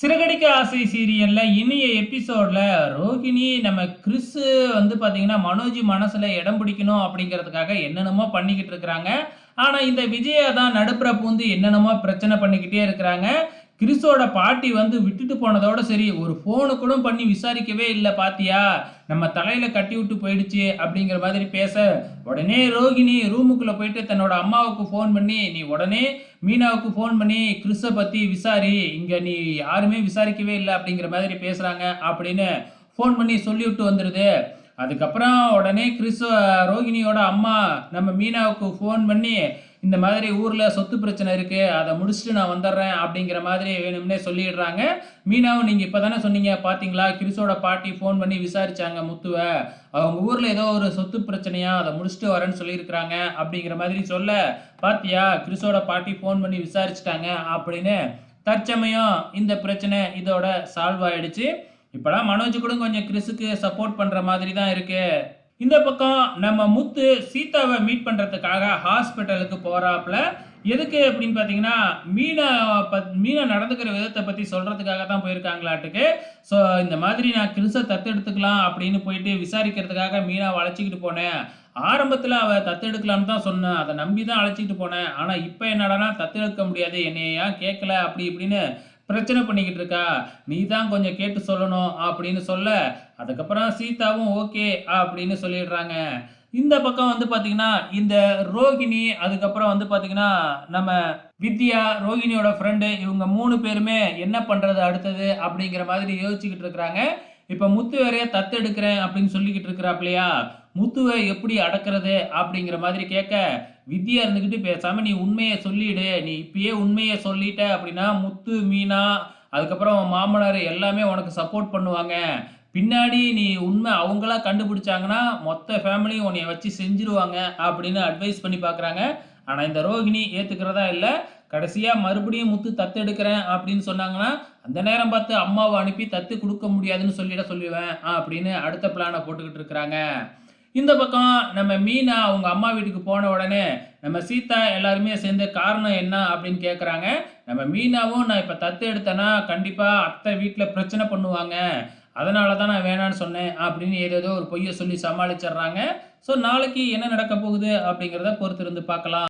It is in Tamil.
சிறகடிக்க ஆசை சீரியல்ல இனிய எபிசோட்ல ரோஹிணி நம்ம கிறிஸ் வந்து பாத்தீங்கன்னா மனோஜ் மனசுல இடம் பிடிக்கணும் அப்படிங்கிறதுக்காக என்னென்னமோ பண்ணிக்கிட்டு இருக்கிறாங்க. ஆனா இந்த விஜயா தான் நடுப்புற பூந்து என்னென்னமோ பிரச்சனை பண்ணிக்கிட்டே இருக்கிறாங்க. கிறிஸோட பாட்டி வந்து விட்டுட்டு போனதோட சரி ஒரு ஃபோனு கூட பண்ணி விசாரிக்கவே இல்லை பாத்தியா? நம்ம தலையில கட்டி விட்டு போயிடுச்சு அப்படிங்கிற மாதிரி பேச உடனே ரோகிணி ரூமுக்குள்ள போயிட்டு தன்னோட அம்மாவுக்கு ஃபோன் பண்ணி நீ உடனே மீனாவுக்கு ஃபோன் பண்ணி கிறிஸை பத்தி விசாரி இங்க நீ யாருமே விசாரிக்கவே இல்லை அப்படிங்கிற மாதிரி பேசுறாங்க அப்படின்னு ஃபோன் பண்ணி சொல்லிவிட்டு வந்துடுது அதுக்கப்புறம் உடனே கிறிஸ் ரோகிணியோட அம்மா நம்ம மீனாவுக்கு ஃபோன் பண்ணி இந்த மாதிரி ஊரில் சொத்து பிரச்சனை இருக்குது அதை முடிச்சுட்டு நான் வந்துடுறேன் அப்படிங்கிற மாதிரி வேணும்னே சொல்லிடுறாங்க. மீனாவும் நீங்கள் இப்போ தானே சொன்னீங்க பார்த்தீங்களா கிறிஸோட பாட்டி ஃபோன் பண்ணி விசாரிச்சாங்க முத்துவை. அவங்க ஊரில் ஏதோ ஒரு சொத்து பிரச்சனையா அதை முடிச்சுட்டு வரேன்னு சொல்லியிருக்கிறாங்க அப்படிங்கிற மாதிரி சொல்ல பாத்தியா கிறிஸோட பாட்டி ஃபோன் பண்ணி விசாரிச்சிட்டாங்க அப்படின்னு தற்சமயம் இந்த பிரச்சனை இதோட சால்வ் ஆயிடுச்சு. இப்போலாம் மனோஜ் கூட கொஞ்சம் கிறிஸுக்கு சப்போர்ட் பண்ணுற மாதிரி தான் இருக்கு. இந்த பக்கம் நம்ம முத்து சீதாவை மீட் பண்ணுறதுக்காக ஹாஸ்பிட்டலுக்கு போகிறாப்புல எதுக்கு அப்படின்னு பார்த்தீங்கன்னா மீனை பத் மீனை நடந்துக்கிற விதத்தை பற்றி சொல்கிறதுக்காக தான் போயிருக்காங்களாட்டுக்கு. ஸோ இந்த மாதிரி நான் கிறிஸை தத்தெடுத்துக்கலாம் அப்படின்னு போயிட்டு விசாரிக்கிறதுக்காக மீனை அழைச்சிக்கிட்டு போனேன். ஆரம்பத்தில் அவள் தத்தெடுக்கலான்னு தான் சொன்னேன் அதை நம்பி தான் அழைச்சிக்கிட்டு போனேன். ஆனால் இப்போ என்னடானா தத்தெடுக்க முடியாது என்னையா ஏன் கேட்கல அப்படி இப்படின்னு பிரச்சனை பண்ணிக்கிட்டு இருக்கா? நீ தான் கொஞ்சம் கேட்டு சொல்லணும் அப்படின்னு சொல்ல அதுக்கப்புறம் சீதாவும் ஓகே அப்படின்னு சொல்லிடுறாங்க. இந்த பக்கம் வந்து பார்த்தீங்கன்னா இந்த ரோகிணி அதுக்கப்புறம் வந்து பார்த்தீங்கன்னா நம்ம வித்யா ரோகிணியோட ஃப்ரெண்டு இவங்க மூணு பேருமே என்ன பண்ணுறது அடுத்தது அப்படிங்கிற மாதிரி யோசிச்சுக்கிட்டு இருக்கிறாங்க. இப்போ முத்து வேறைய தத்தெடுக்கிறேன் அப்படின்னு சொல்லிக்கிட்டு இருக்கிறாப்லையா? முத்துவை எப்படி அடக்கிறது அப்படிங்கிற மாதிரி கேட்க வித்யா இருந்துக்கிட்டு பேசாம நீ உண்மையை சொல்லிடு. நீ இப்பயே உண்மையை சொல்லிட்ட அப்படின்னா முத்து மீனா அதுக்கப்புறம் மாமனார் எல்லாமே உனக்கு சப்போர்ட் பண்ணுவாங்க. பின்னாடி நீ உண்மை அவங்களா கண்டுபிடிச்சாங்கன்னா மொத்த ஃபேமிலியும் உன்னைய வச்சு செஞ்சிருவாங்க அப்படின்னு அட்வைஸ் பண்ணி பார்க்குறாங்க ஆனால் இந்த ரோகிணி ஏற்றுக்கிறதா இல்லை. கடைசியாக மறுபடியும் முத்து தத்து எடுக்கிறேன் அப்படின்னு சொன்னாங்கன்னா அந்த நேரம் பார்த்து அம்மாவை அனுப்பி தத்து கொடுக்க முடியாதுன்னு சொல்லிட சொல்லுவேன் அப்படின்னு அடுத்த பிளானை போட்டுக்கிட்டு இருக்கிறாங்க. இந்த பக்கம் நம்ம மீனா அவங்க அம்மா வீட்டுக்கு போன உடனே நம்ம சீதா எல்லாருமே சேர்ந்து காரணம் என்ன அப்படின்னு கேட்குறாங்க நம்ம மீனாவும் நான் இப்போ தத்து எடுத்தேன்னா கண்டிப்பாக அத்தை வீட்டில் பிரச்சனை பண்ணுவாங்க. அதனால தான் நான் வேணான்னு சொன்னேன் அப்படின்னு ஏதேதோ ஒரு பொய்யை சொல்லி சமாளிச்சிடுறாங்க. ஸோ நாளைக்கு என்ன நடக்க போகுது அப்படிங்கிறத பொறுத்திருந்து பார்க்கலாம்.